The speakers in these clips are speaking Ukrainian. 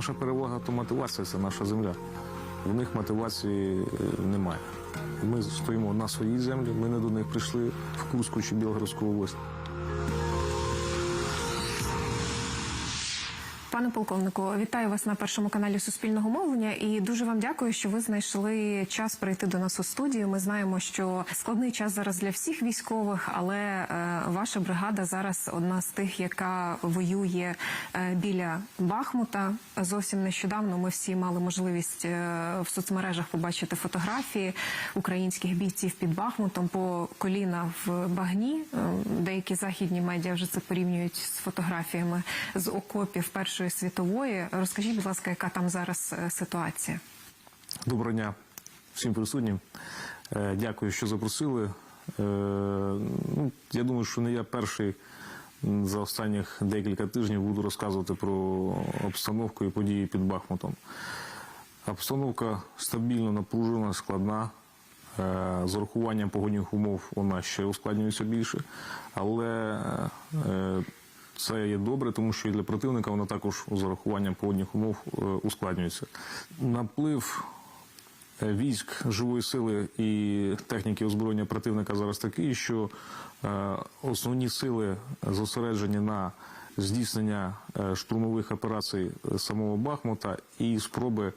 Наша перевага то мотивація це наша земля. В них мотивації е, немає. Ми стоїмо на своїй землі, ми не до них прийшли в Курську чи Білгородську область. Пане полковнику, вітаю вас на першому каналі Суспільного мовлення і дуже вам дякую, що ви знайшли час прийти до нас у студію. Ми знаємо, що складний час зараз для всіх військових, але е, ваша бригада зараз одна з тих, яка воює е, біля Бахмута. Зовсім нещодавно ми всі мали можливість е, в соцмережах побачити фотографії українських бійців під Бахмутом по коліна в багні. Деякі західні медіа вже це порівнюють з фотографіями з окопів Першої світової. Розкажіть, будь ласка, яка там зараз е, ситуація? Доброго дня всім присутнім. Е, Дякую, що запросили. Е, ну, Я думаю, що не я перший за останніх декілька тижнів буду розказувати про обстановку і події під Бахмутом. Обстановка стабільно напружена, складна. З урахуванням погодних умов вона ще ускладнюється більше, але це є добре, тому що і для противника вона також з урахуванням погодних умов е, ускладнюється. Наплив е, військ живої сили і техніки озброєння противника зараз такий, що е, основні сили зосереджені на здійснення штурмових операцій самого Бахмута і спроби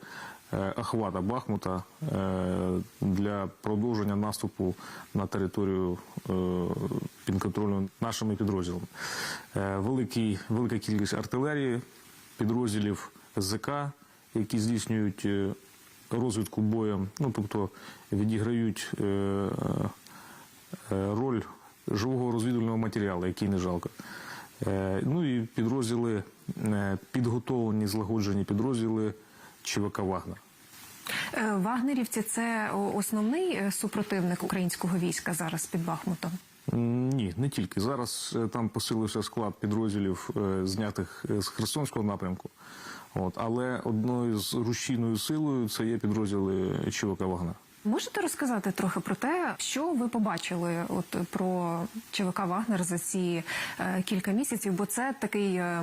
охвата Бахмута е, для продовження наступу на територію е, під контролем нашими підрозділами. Е, Великий, велика кількість артилерії, підрозділів ЗК, які здійснюють е, розвідку боєм, ну тобто відіграють е, е, роль живого розвідувального матеріалу, який не жалко. Е, Ну і підрозділи, е, підготовлені, злагоджені підрозділи ЧВК Вагнер. Е, Вагнерівці це основний е, супротивник українського війська зараз під Бахмутом. Ні, не тільки. Зараз е, там посилився склад підрозділів, знятих з Херсонського напрямку. От, але одною з рушійною силою це є підрозділи ЧВК Вагнер. Можете розказати трохи про те, що ви побачили от про ЧВК Вагнер за ці е, кілька місяців? Бо це такий, е,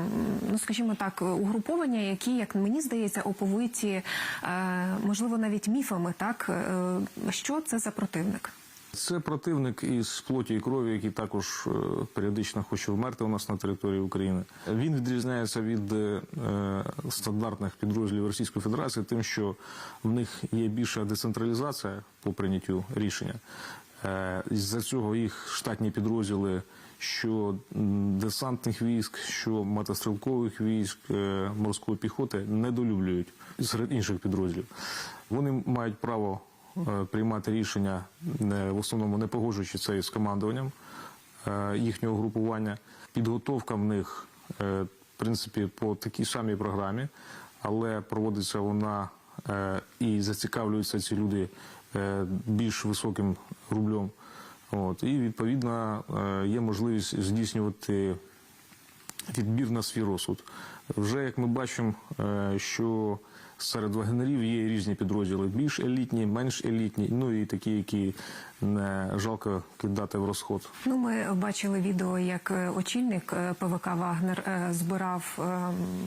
ну скажімо так, угруповання, які, як мені здається, оповиті, е, можливо, навіть міфами. Так Е, що це за противник? Це противник із плоті і крові, який також е, періодично хоче вмерти у нас на території України. Він відрізняється від е, стандартних підрозділів Російської Федерації, тим, що в них є більша децентралізація по прийняттю рішення. Е, З-за цього їх штатні підрозділи, що десантних військ, що мотострілкових військ, морської піхоти недолюблюють серед інших підрозділів. Вони мають право приймати рішення е, в основному не погоджуючи це із командуванням е, їхнього групування. Підготовка в них, е, в принципі, по такій самій програмі, але проводиться вона е, і зацікавлюються ці люди е, більш високим рублем. От, і відповідно е, є можливість здійснювати відбір на свій розсуд. Вже як ми бачимо, е, що серед вагнерів є різні підрозділи, більш елітні, менш елітні, ну і такі, які не жалко кидати в розход. Ну, ми бачили відео, як е, очільник е, ПВК Вагнер е, збирав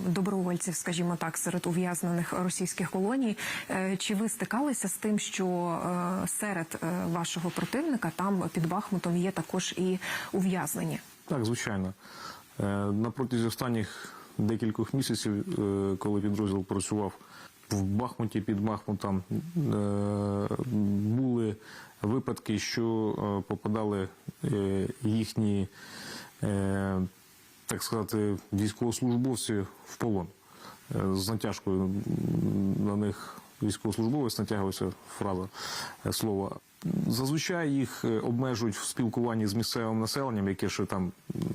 добровольців, скажімо так, серед ув'язнених російських колоній. Чи ви стикалися з тим, що серед вашого противника там під Бахмутом є також і ув'язнені? Так, звичайно. На протязі останніх декількох місяців, коли підрозділ працював в Бахмуті під Бахмутом, е, були випадки, що е, попадали е, їхні, так сказати, військовослужбовці в полон. З натяжкою на них військовослужбовець натягувався фраза слово. Зазвичай їх е, обмежують в спілкуванні з місцевим населенням, яке ще там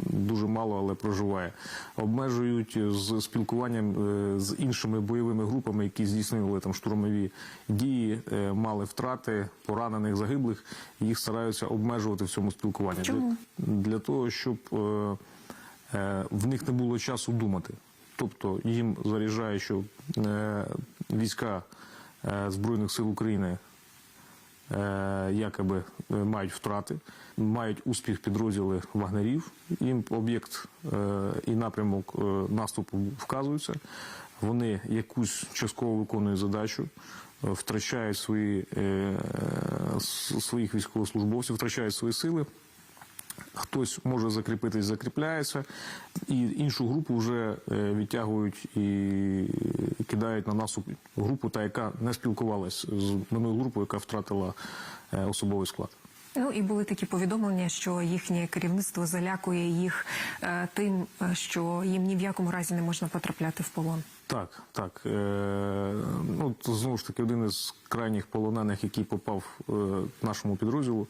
дуже мало, але проживає. Обмежують з спілкуванням е, з іншими бойовими групами, які здійснювали там штурмові дії, е, мали втрати, поранених, загиблих. Їх стараються обмежувати в цьому спілкуванні Чому? Для, для того, щоб е, е, в них не було часу думати. Тобто їм заряджає, що е, війська е, Збройних сил України е, якоби е, мають втрати, мають успіх підрозділи вагнерів. Їм об'єкт е, і напрямок е, наступу вказуються. вони якусь частково виконують задачу, е, втрачають свої, е, е, своїх військовослужбовців, втрачають свої сили. Хтось може закріпитись, закріпляється, і іншу групу вже е, відтягують і кидають на нас групу, та яка не спілкувалась з минулою групою, яка втратила е, особовий склад. Ну і були такі повідомлення, що їхнє керівництво залякує їх е, тим, е, що їм ні в якому разі не можна потрапляти в полон. Так, так. Е, ну, знову ж таки, один із крайніх полонених, який попав е, нашому підрозділу,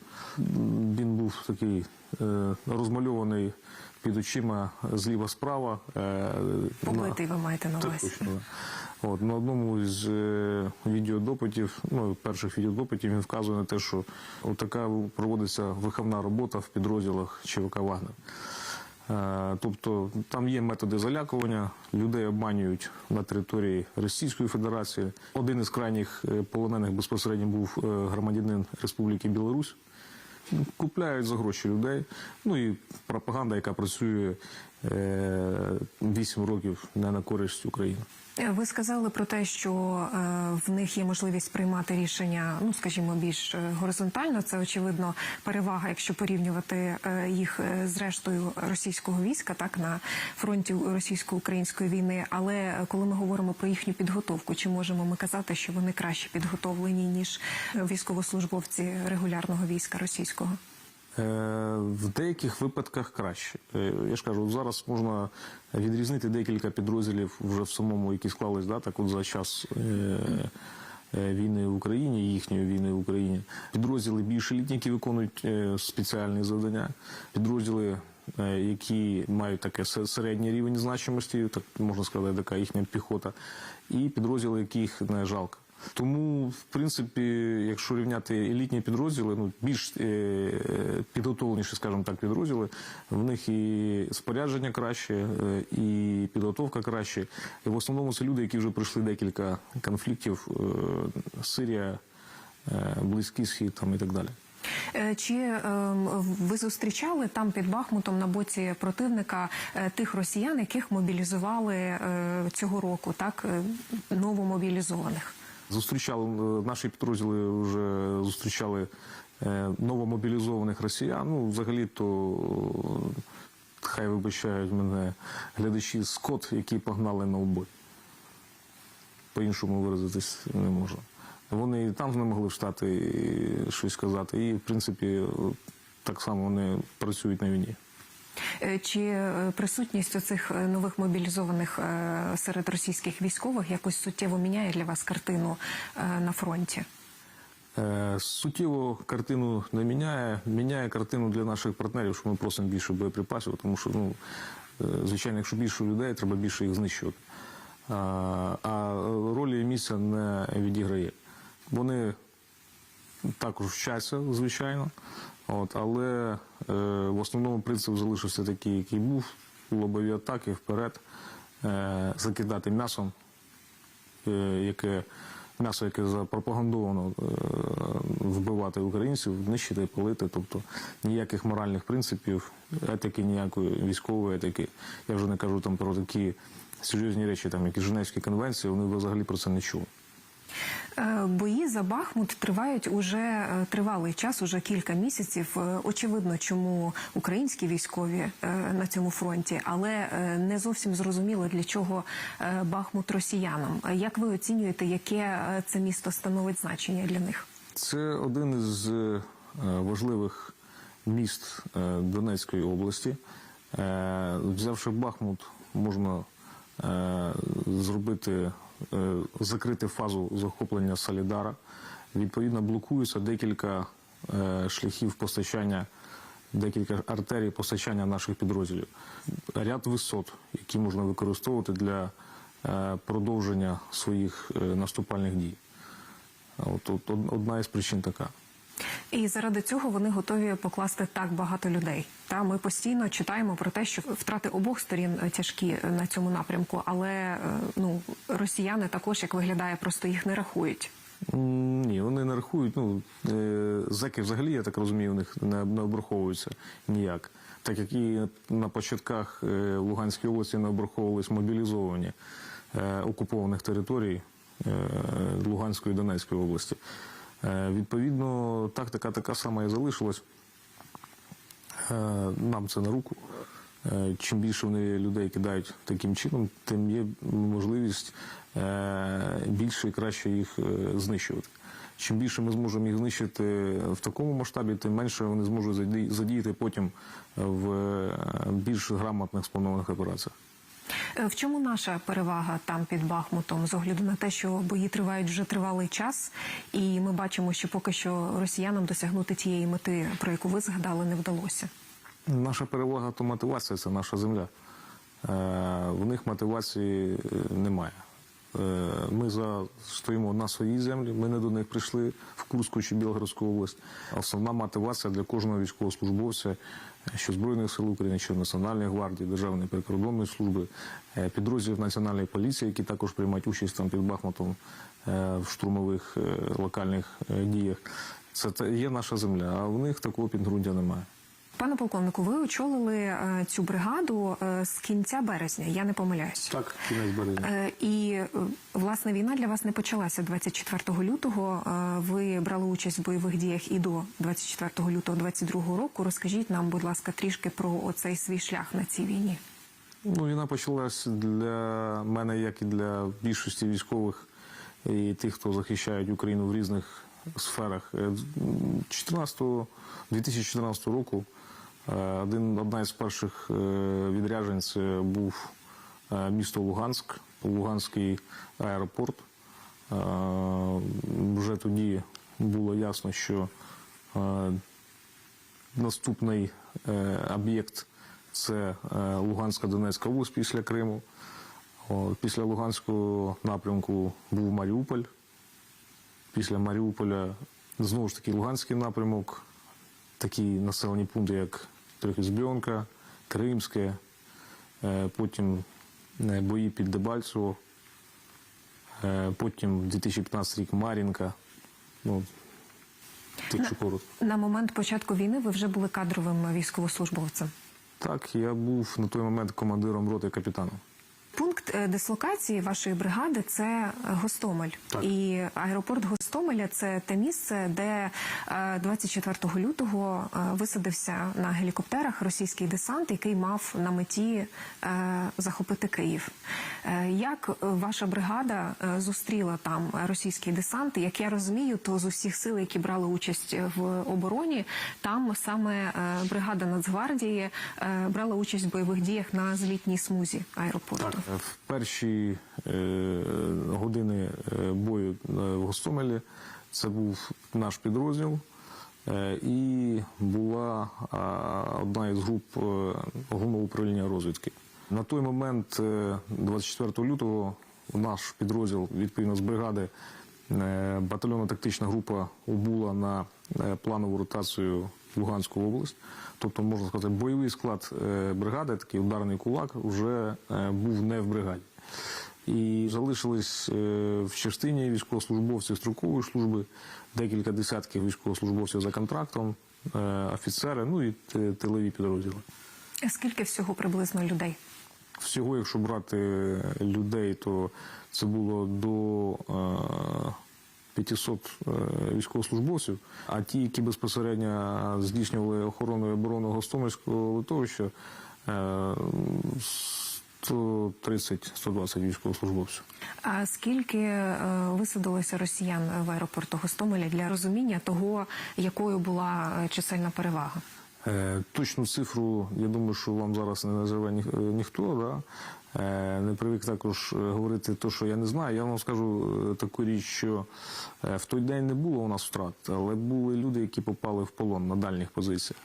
він був такий е, розмальований під очима зліва справа. Е, Побитий ви маєте на увазі. От, на одному з е, відеодопитів, ну, перших відеодопитів, він вказує на те, що така проводиться виховна робота в підрозділах ЧВК Вагнер. Е, Тобто там є методи залякування, людей обманюють на території Російської Федерації. Один із крайніх е, полонених безпосередньо був е, громадянин Республіки Білорусь. Купляють за гроші людей. Ну і пропаганда, яка працює е, 8 років не на користь України. Ви сказали про те, що е, в них є можливість приймати рішення, ну скажімо, більш е, горизонтально. Це очевидно перевага, якщо порівнювати е, їх з рештою російського війська, так на фронті російсько-української війни. Але коли ми говоримо про їхню підготовку, чи можемо ми казати, що вони краще підготовлені ніж військовослужбовці регулярного війська російського? Е, В деяких випадках краще. Е, Я ж кажу, зараз можна відрізнити декілька підрозділів вже в самому, які склались, да, так от за час е, війни в Україні, їхньої війни в Україні. Підрозділи більш елітні, які виконують спеціальні завдання, підрозділи. Які мають таке се- середній рівень значимості, так можна сказати, така їхня піхота, і підрозділи, яких не жалко. Тому, в принципі, якщо рівняти елітні підрозділи, ну більш е, підготовленіші, скажімо так, підрозділи, в них і спорядження краще, е, і підготовка краще. І в основному це люди, які вже пройшли декілька конфліктів: е, Сирія, е, Близький Схід там і так далі. Е, Чи ем, ви зустрічали там під Бахмутом на боці противника е, тих росіян, яких мобілізували е, цього року, так е, новомобілізованих? Зустрічали е, наші підрозділи вже зустрічали е, новомобілізованих росіян. Ну, взагалі, то е, хай вибачають мене глядачі скот, які погнали на убой. По-іншому виразитись не можу. Вони і там не могли встати і щось сказати. І, в принципі, так само вони працюють на війні. Е, Чи е, присутність оцих е, нових мобілізованих серед російських військових якось суттєво міняє для вас картину на фронті? Суттєво картину не міняє. Міняє картину для наших партнерів, що ми просимо більше боєприпасів, тому що, ну, звичайно, якщо більше людей, треба більше їх знищувати. А ролі і місця не відіграє. Вони також вчаться, звичайно, от, але е, в основному принцип залишився такий, який був. Лобові атаки вперед, е, закидати м'ясом, е, яке м'ясо, яке запропагандовано е, вбивати українців, нищити, палити. Тобто ніяких моральних принципів, етики, ніякої військової етики. Я вже не кажу там про такі серйозні речі, там які Женевські конвенції, вони взагалі про це не чули. Е, Бої за Бахмут тривають уже е, тривалий час, уже кілька місяців. Е, Очевидно, чому українські військові на цьому фронті, але не зовсім зрозуміло для чого Бахмут росіянам. Як ви оцінюєте, яке це місто становить значення для них? Це один із важливих міст Донецької області. Взявши Бахмут, можна зробити, закрити фазу захоплення Солідара. Відповідно, блокуються декілька е, шляхів постачання, декілька артерій постачання наших підрозділів. Ряд висот, які можна використовувати для е, продовження своїх е, наступальних дій. От, от одна із причин така. І заради цього вони готові покласти так багато людей. Та ми постійно читаємо про те, що втрати обох сторін е, тяжкі е, на цьому напрямку, але е, ну росіяни також як виглядає, просто їх не рахують. Ні, вони не рахують. Ну, зеки взагалі, я так розумію, у них не, не обраховуються ніяк. Так як і на початках е, Луганської області не обраховувались мобілізовані. окупованих територій Луганської і Донецької області. Е, Відповідно, тактика така сама і залишилась. Е, Нам це на руку. Е, Чим більше вони людей кидають таким чином, тим є можливість більше і краще їх знищувати. Чим більше ми зможемо їх знищити в такому масштабі, тим менше вони зможуть задіяти потім в більш грамотних спланованих операціях. Е, В чому наша перевага там під Бахмутом, з огляду на те, що бої тривають вже тривалий час, і ми бачимо, що поки що росіянам досягнути тієї мети, про яку ви згадали, не вдалося. Наша перевага то мотивація це наша земля. Е, В них мотивації е, немає. Е, Ми за стоїмо на своїй землі. Ми не до них прийшли в Курську чи Білгородську область. Основна мотивація для кожного військовослужбовця, е, що збройних сил України, що Національної гвардії, Державної прикордонної служби, е, підрозділів національної поліції, які також приймають участь там під Бахмутом в штурмових локальних діях. Це є наша земля, а в них такого підґрунтя немає. Пане полковнику, ви очолили е, цю бригаду е, з кінця березня. Я не помиляюсь. Так, кінець березня. Е, І власне війна для вас не почалася 24 лютого. Ви брали участь в бойових діях і до 24 лютого 22 року. Розкажіть нам, будь ласка, трішки про оцей свій шлях на цій війні. Ну, війна почалась для мене, як і для більшості військових і тих, хто захищають Україну в різних сферах. Е, 14, 2014 року один, одна із перших е, відряджень це був е, місто Луганськ, Луганський аеропорт. Е, Вже тоді було ясно, що е, Наступний е, об'єкт це е, Луганська Донецька область після Криму. Після Луганського напрямку був Маріуполь. Після Маріуполя знову ж таки Луганський напрямок, такі населені пункти, як Трьохізбьонка, Кримське, е, потім е, бої під Дебальцево, е, потім 2015 рік Мар'їнка. Ну, на. На момент початку війни ви вже були кадровим військовослужбовцем. Так, я був на той момент командиром роти капітаном. Пункт е, дислокації вашої бригади це е, Гостомель. Так. І аеропорт Гостомеля це те місце, де е, 24 лютого е, висадився на гелікоптерах російський десант, який мав на меті захопити Київ. Як ваша бригада зустріла там російський десант? Як я розумію, то з усіх сил, які брали участь в обороні, там саме бригада Нацгвардії брала участь в бойових діях на злітній смузі аеропорту. В перші е, години е, бою е, в Гостомелі це був наш підрозділ, і була одна із груп головного управління розвідки. На той момент, е, 24 лютого, наш підрозділ відповідно з бригади батальйонна тактична група убула на планову ротацію Луганську область. Тобто, можна сказати, бойовий склад е, бригади, такий ударний кулак, вже е, був не в бригаді. І залишились е, в частині військовослужбовців строкової служби, декілька десятків військовослужбовців за контрактом, офіцери, ну і тилові підрозділи. Скільки всього приблизно людей? Всього, якщо брати людей, то це було до 500 е, військовослужбовців. А ті, які безпосередньо здійснювали охорону і оборону Гостомельського литовища, е, 130-120 військовослужбовців. А скільки е, висадилося росіян в аеропорту Гостомеля для розуміння того, якою була е, чисельна перевага? Е, Точну цифру, я думаю, що вам зараз не називе ні, е, ніхто. Да? Е, Не привик також говорити те, що я не знаю. Я вам скажу таку річ, що в той день не було у нас втрат, але були люди, які попали в полон на дальніх позиціях.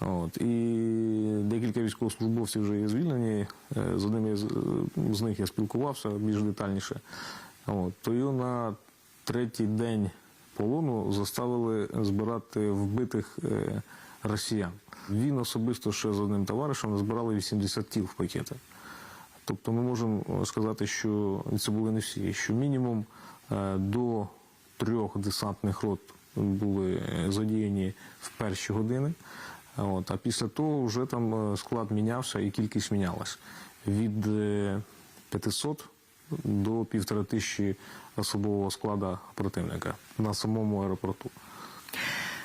От. І декілька військовослужбовців вже є звільнені. З одним я з, них я спілкувався більш детальніше. От. То його на третій день полону заставили збирати вбитих росіян. Він особисто ще з одним товаришем збирали 80 тіл в пакети. Тобто ми можемо сказати, що це були не всі, що мінімум е, до трьох десантних рот були е, задіяні в перші години. От, а після того вже там е, склад мінявся і кількість мінялась. Від е, 500 до півтора тисячі особового складу противника на самому аеропорту.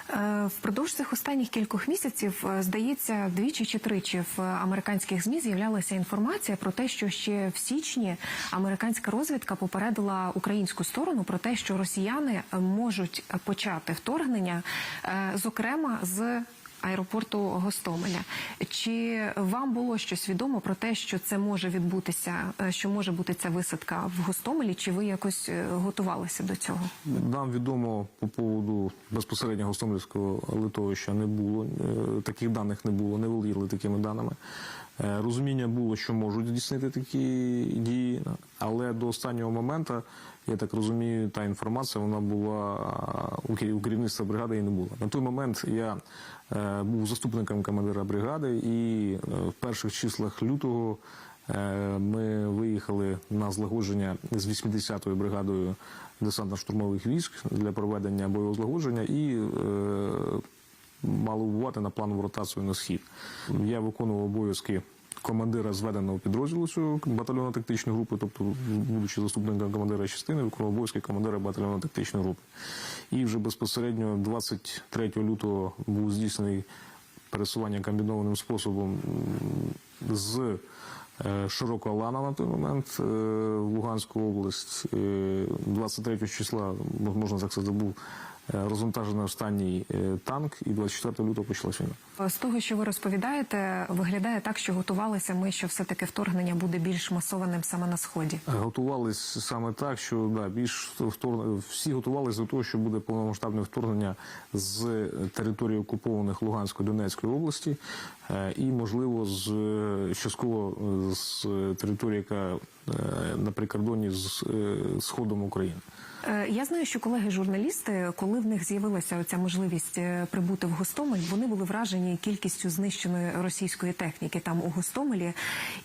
Е, Впродовж цих останніх кількох місяців, е, здається, двічі чи тричі в американських змі з'являлася інформація про те, що ще в січні американська розвідка попередила українську сторону про те, що росіяни можуть почати вторгнення, е, зокрема з. Аеропорту Гостомеля. Чи вам було щось відомо про те, що це може відбутися, е, що може бути ця висадка в Гостомелі? Чи ви якось е, готувалися до цього? Нам відомо по поводу безпосередньо Гостомельського литовища не було. е, Таких даних не було, не володіли такими даними. Розуміння було, що можуть здійснити такі дії, але до останнього моменту, я так розумію, та інформація вона була у керівництва бригади і не була. На той момент я е, був заступником командира бригади, і е, в перших числах лютого Е, Ми виїхали на злагодження з 80-ю бригадою десантно-штурмових військ для проведення бойового злагодження і е, мали бувати на планову ротацію на схід. Я виконував обов'язки командира зведеного підрозділу цього батальйону тактичної групи, тобто, будучи заступником командира частини, виконував обов'язки командира батальйону тактичної групи. І вже безпосередньо 23 лютого був здійснений пересування комбінованим способом з е, Широкого Лана на той момент е, в Луганську область. Е, 23 числа, можна так сказати, був е, розвантажений останній е, танк, і 24 лютого почалась війна. З того, що ви розповідаєте, виглядає так, що готувалися ми, що все-таки вторгнення буде більш масованим саме на сході. Готувались саме так, що да, більш втор... всі готувалися до того, що буде повномасштабне вторгнення з території окупованих Луганської Донецької області, е, і можливо з частково е, з території, яка е, на прикордоні з е, сходом України. Е, Я знаю, що колеги-журналісти, коли в них з'явилася оця можливість е, прибути в Гостомель, вони були вражені кількістю знищеної російської техніки там у Гостомелі.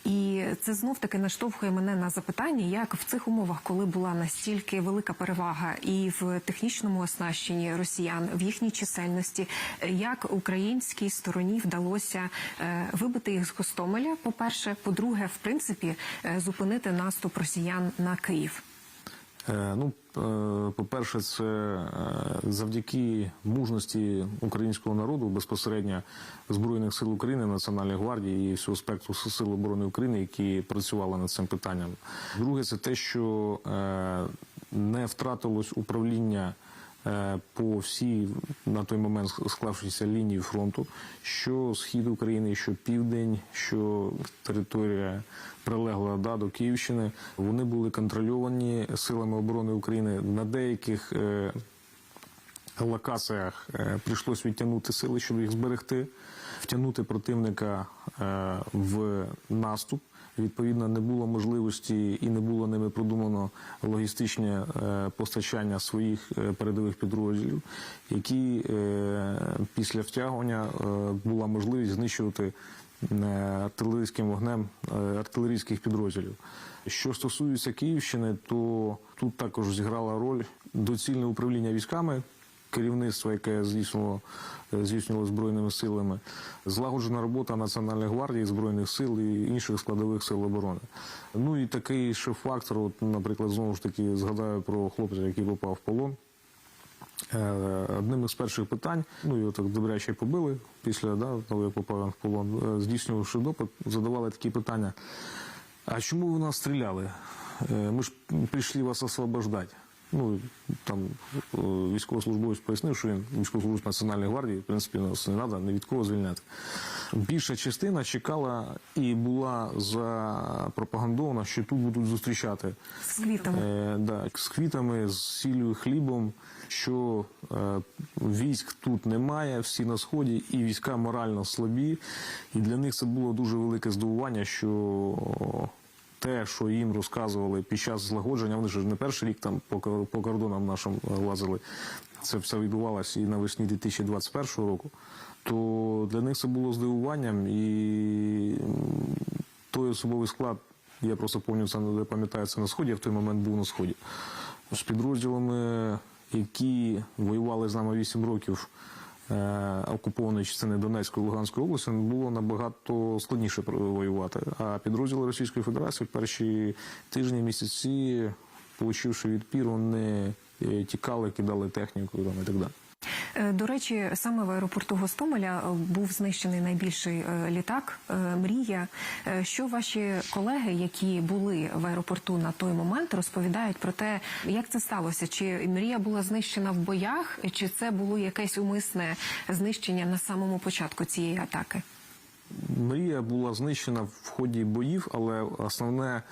І це знов таки наштовхує мене на запитання, як в цих умовах, коли була настільки велика перевага і в технічному оснащенні росіян, в їхній чисельності, як українській стороні вдалося е, вибити їх з Гостомеля, по-перше, по-друге, в принципі, зупинити наступ росіян на Київ. Е, Ну, е, по-перше, це е, завдяки мужності українського народу, безпосередньо Збройних сил України, Національної гвардії і всього спектру сил оборони України, які працювали над цим питанням. Друге, це те, що не втратилось управління. Е, По всій на той момент склавшися лінії фронту, що схід України, що південь, що територія прилегла да, до Київщини, вони були контрольовані силами оборони України на деяких е, локаціях е, прийшлось відтягнути сили, щоб їх зберегти, втягнути противника в наступ. Відповідно, не було можливості і не було ними продумано логістичне е, постачання своїх е, передових підрозділів, які е, після втягування була можливість знищувати артилерійським вогнем артилерійських підрозділів. Що стосується Київщини, то тут також зіграла роль доцільне управління військами, керівництво, яке здійснювало, е, здійснювало збройними силами, злагоджена робота Національної гвардії, збройних сил і інших складових сил оборони. Ну і такий ще фактор, от, наприклад, знову ж таки згадаю про хлопця, який попав в полон. Е, Одним із перших питань, ну його так добряче побили після, да, коли я попав в полон, е, здійснювавши допит, задавали такі питання. А чому ви нас стріляли? Ми ж прийшли вас освобождати. Ну, там е, військовослужбовець пояснив, що він військовослужбовець Національної гвардії, в принципі, нас не треба ні від кого звільняти. Більша частина чекала і була запропагандована, що тут будуть зустрічати З квітами. Е, да, з квітами, з сіллю, хлібом, що е, військ тут немає, всі на сході, і війська морально слабі. І для них це було дуже велике здивування, що те, що їм розказували під час злагодження, вони ж не перший рік там по, кордонам нашим е, лазили. Це все відбувалося і навесні 2021 року. То для них це було здивуванням, і той особовий склад, я просто пам'ятаю, це на сході, я в той момент був на сході. З підрозділами, які воювали з нами 8 років окупованої частини Донецької Луганської області було набагато складніше воювати. А підрозділи Російської Федерації в перші тижні місяці, получивши відпір, вони е, тікали, кидали техніку і так далі. Е, До речі, саме в аеропорту Гостомеля е, був знищений найбільший е, літак Мрія. Що ваші колеги, які були в аеропорту на той момент, розповідають про те, як це сталося? Чи мрія була знищена в боях, чи це було якесь умисне знищення на самому початку цієї атаки? Мрія була знищена в ході боїв, але основне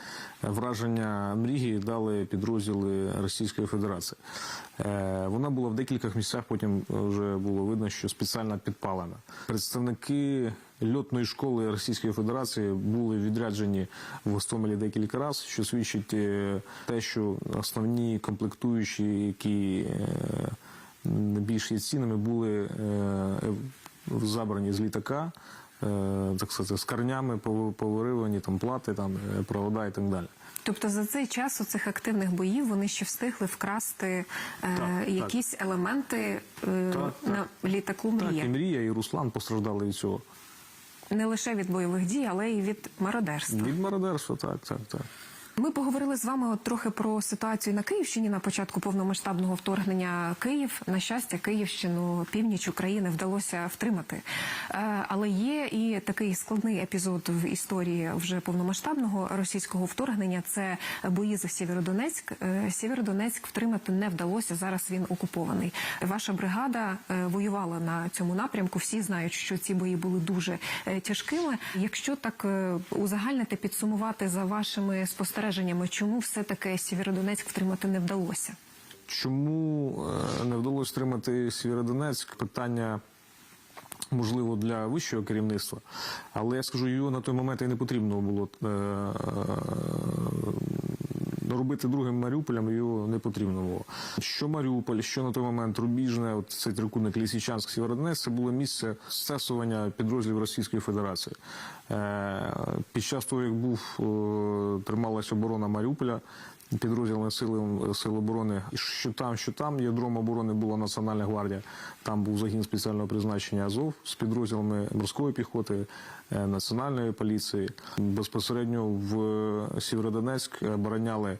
враження мрії дали підрозділи Російської Федерації. Е, Вона була в декількох місцях, потім вже було видно, що спеціально підпалена. Представники льотної школи Російської Федерації були відряджені в Гостомелі декілька разів, що свідчить е, те, що основні комплектуючі, які е, більш є цінними, були забрані з літака так сказати, з корнями повиривані там плати, там е, провода і так далі. Тобто за цей час у цих активних боїв вони ще встигли вкрасти е, Так, якісь елементи е, Так, так. на літаку Так, і Мрія, і Руслан постраждали від цього. Не лише від бойових дій, але й від мародерства. Від мародерства, так, так, так. Ми поговорили з вами от трохи про ситуацію на Київщині на початку повномасштабного вторгнення Київ. На щастя, Київщину, північ України вдалося втримати. Е, Але є і такий складний епізод в історії вже повномасштабного російського вторгнення. Це бої за Сєвєродонецьк. Е, Сєвєродонецьк втримати не вдалося. Зараз він окупований. Ваша бригада е, воювала на цьому напрямку. Всі знають, що ці бої були дуже тяжкими. Якщо так узагальнити, підсумувати за вашими спостереженнями, чому все таки Сєвєродонецьк втримати не вдалося? Чому е, не вдалося втримати Сєвєродонецьк? Питання. Можливо, для вищого керівництва, але я скажу, його на той момент і не потрібно було е, робити другим Маріуполем, його не потрібно було. Що Маріуполь, що на той момент Рубіжне, от цей трикутник Лісічанськ, Сєвєродонець, це було місце стесування підрозділів Російської Федерації. Е, Під час того, як був трималася оборона Маріуполя, підрозділами сили, сил оборони, що там, що там, ядром оборони була Національна гвардія. Там був загін спеціального призначення Азов з підрозділами морської піхоти, е, національної поліції. Безпосередньо в Сєвєродонецьк обороняли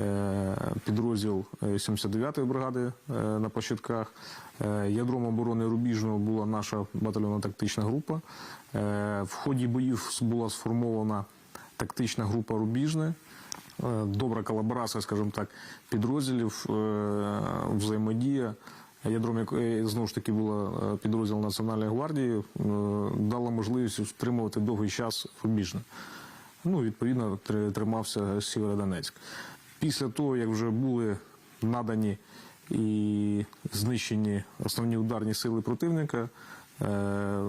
е, підрозділ е, 79-ї бригади е, на початках. Е, Ядром оборони Рубіжного була наша батальйонна тактична група. Е, В ході боїв була сформована тактична група Рубіжне. Е, добра колаборація, скажімо так, підрозділів, е, взаємодія, ядром якої знову ж таки була е, підрозділ Національної гвардії, е, дала можливість утримувати довгий час Рубіжне. Ну, відповідно, тр- тримався Сєвєродонецьк. Після того, як вже були надані і знищені основні ударні сили противника, е,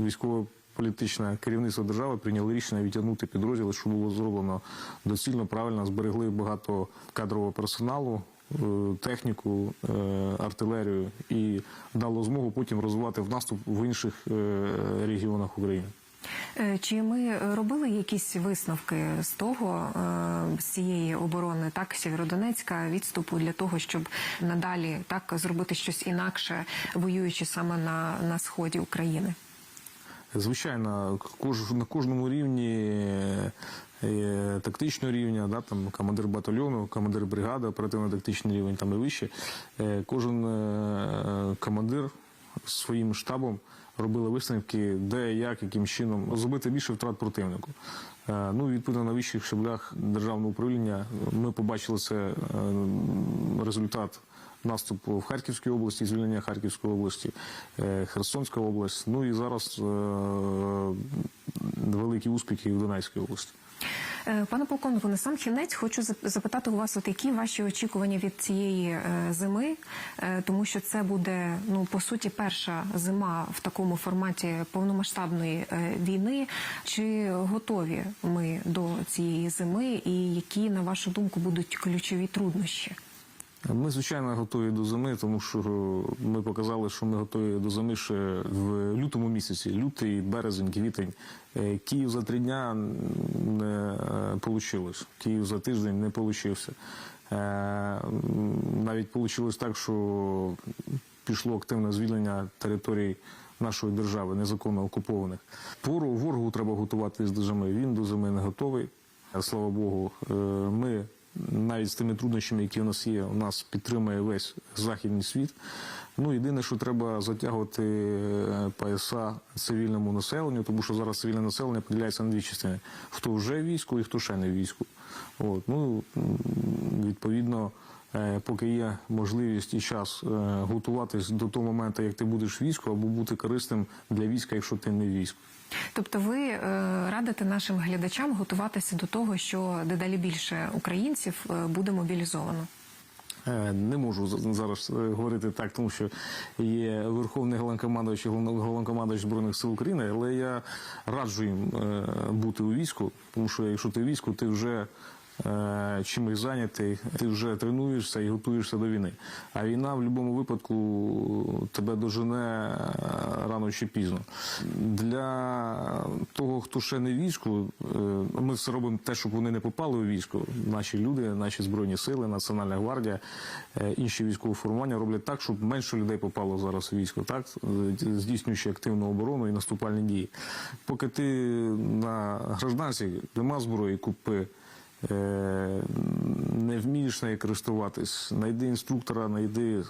військово політичне керівництво держави прийняло рішення відтягнути підрозділи, що було зроблено доцільно, правильно, зберегли багато кадрового персоналу, е, техніку, е, артилерію і дало змогу потім розвивати в наступ в інших е, регіонах України. Чи ми робили якісь висновки з того з цієї оборони, так Сєвєродонецька відступу для того, щоб надалі так зробити щось інакше, воюючи саме на, на сході України? Звичайно, на кожному рівні е, тактичного рівня, да, там командир батальйону, командир бригади, оперативно-тактичний рівень там і вище. Е, кожен е, командир своїм штабом робили висновки, де, як, яким чином зробити більше втрат противнику. Ну, відповідно, на вищих щаблях державного управління ми побачили це результат наступу в Харківській області, звільнення Харківської області, е, Херсонська область. Ну і зараз е, великі успіхи в Донецькій області. Е, Пане полковнику, на сам кінець хочу запитати у вас, от які ваші очікування від цієї зими, тому що це буде ну по суті перша зима в такому форматі повномасштабної війни. Чи готові ми до цієї зими, і які на вашу думку будуть ключові труднощі? Ми, звичайно, готові до зими, тому що ми показали, що ми готові до зими ще в лютому місяці. Лютий, березень, квітень. Е, Київ за три дня не вийшло. Київ за тиждень не вийшло. Навіть вийшло так, що пішло активне звільнення територій нашої держави, незаконно окупованих. Пору ворогу треба готуватись до зими. Він до зими не готовий. Слава Богу, е, ми навіть з тими труднощами, які у нас є, у нас підтримує весь західний світ. Ну, єдине, що треба затягувати е, пояса цивільному населенню, тому що зараз цивільне населення поділяється на дві частини: хто вже в війську і хто ще не в війську. От, ну, відповідно, поки є можливість і час е, готуватись до того моменту, як ти будеш в війську, або бути корисним для війська, якщо ти не в війську. Тобто, ви е, радите нашим глядачам готуватися до того, що дедалі більше українців е, буде мобілізовано. Е, Не можу зараз е, говорити так, тому що є верховний головнокомандуючий і головно- головнокомандуючий збройних сил України, але я раджу їм е, бути у війську, тому що якщо ти в війську, ти вже е, чимось зайнятий, ти вже тренуєшся і готуєшся до війни. А війна в будь-якому випадку тебе дожене е, рано чи пізно. Для того, хто ще не війську, е, ми все робимо те, щоб вони не попали у військо. Наші люди, наші збройні сили, Національна гвардія, е, інші військові формування роблять так, щоб менше людей попало зараз у військо, так е, здійснюючи активну оборону і наступальні дії. Поки ти на гражданці нема зброї, купи. Е, Не вмієш нею користуватись, знайди інструктора, знайди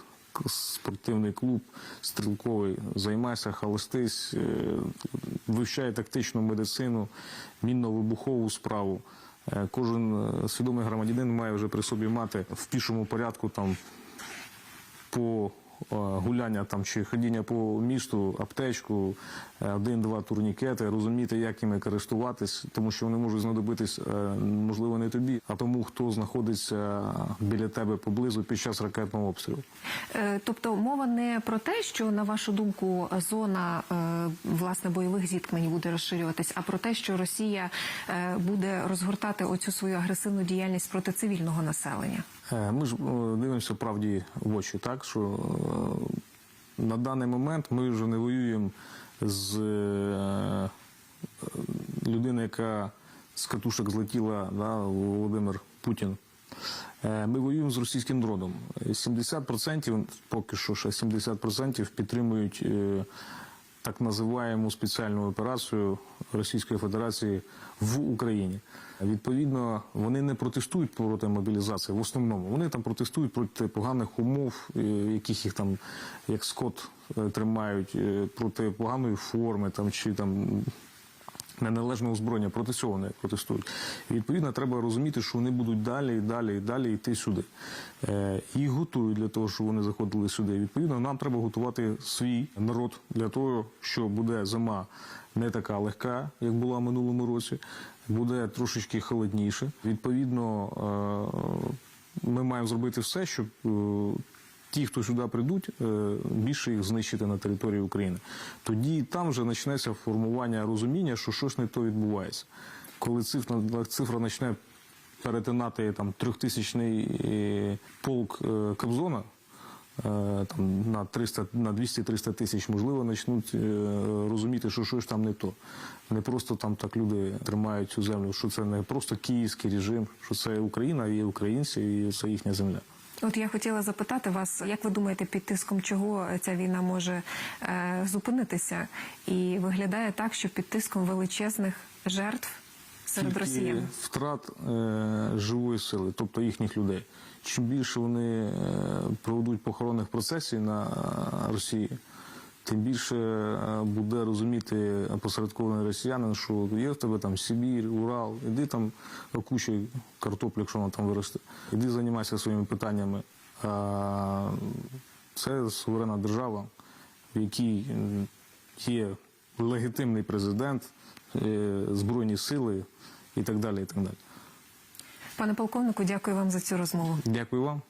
спортивний клуб стрілковий, займайся, холостись, е, вивчай тактичну медицину, мінно-вибухову справу. Е, Кожен свідомий громадянин має вже при собі мати в пішому порядку там по гуляння там чи ходіння по місту, аптечку, е, один-два турнікети, розуміти, як іми користуватись, тому що вони можуть знадобитись, е, можливо, не тобі, а тому, хто знаходиться біля тебе поблизу під час ракетного обстрілу. Е, Тобто мова не про те, що на вашу думку зона е, власне бойових зіткнень буде розширюватись, а про те, що Росія е, буде розгортати оцю свою агресивну діяльність проти цивільного населення. Е, Ми ж е, дивимося правді в очі, так що е, на даний момент ми вже не воюємо з людиною, яка з катушок злетіла, да, Володимир Путін. Ми воюємо з російським народом. 70%, поки що ще 70% підтримують так називаємо спеціальну операцію Російської Федерації в Україні. Відповідно, вони не протестують проти мобілізації в основному. Вони там протестують проти поганих умов, е, яких їх там як скот е, тримають, е, проти поганої форми там чи там неналежного озброєння проти цього вони протестують. І відповідно треба розуміти, що вони будуть далі і далі і далі йти сюди. Їх готують для того, щоб вони заходили сюди. І, Відповідно, нам треба готувати свій народ для того, що буде зима не така легка, як була в минулому році, буде трошечки холодніше. Відповідно, е, ми маємо зробити все, щоб е, ті, хто сюди прийдуть, е, більше їх знищити на території України. Тоді там вже почнеться формування розуміння, що щось не то відбувається. Коли цифра, цифра почне перетинати трьохтисячний полк Кобзона, там на 300, на 200-300 тисяч, можливо, почнуть е, розуміти, що щось там не то. Не просто там так люди тримають цю землю, що це не просто київський режим, що це Україна, є українці, і це їхня земля. От я хотіла запитати вас, як ви думаєте, під тиском чого ця війна може е, зупинитися? І виглядає так, що під тиском величезних жертв серед росіян. втрат е, живої сили, тобто їхніх людей. Чим більше вони е, проведуть похоронних процесій на Росії, тим більше е, буде розуміти опосередкований росіянин, що є в тебе там Сибір, Урал, іди там куча картоплі, якщо вона там виросте. Іди займайся своїми питаннями. А це суверенна держава, в якій є легітимний президент, е, збройні сили і так далі. І так далі. Пане полковнику, дякую вам за цю розмову. Дякую вам.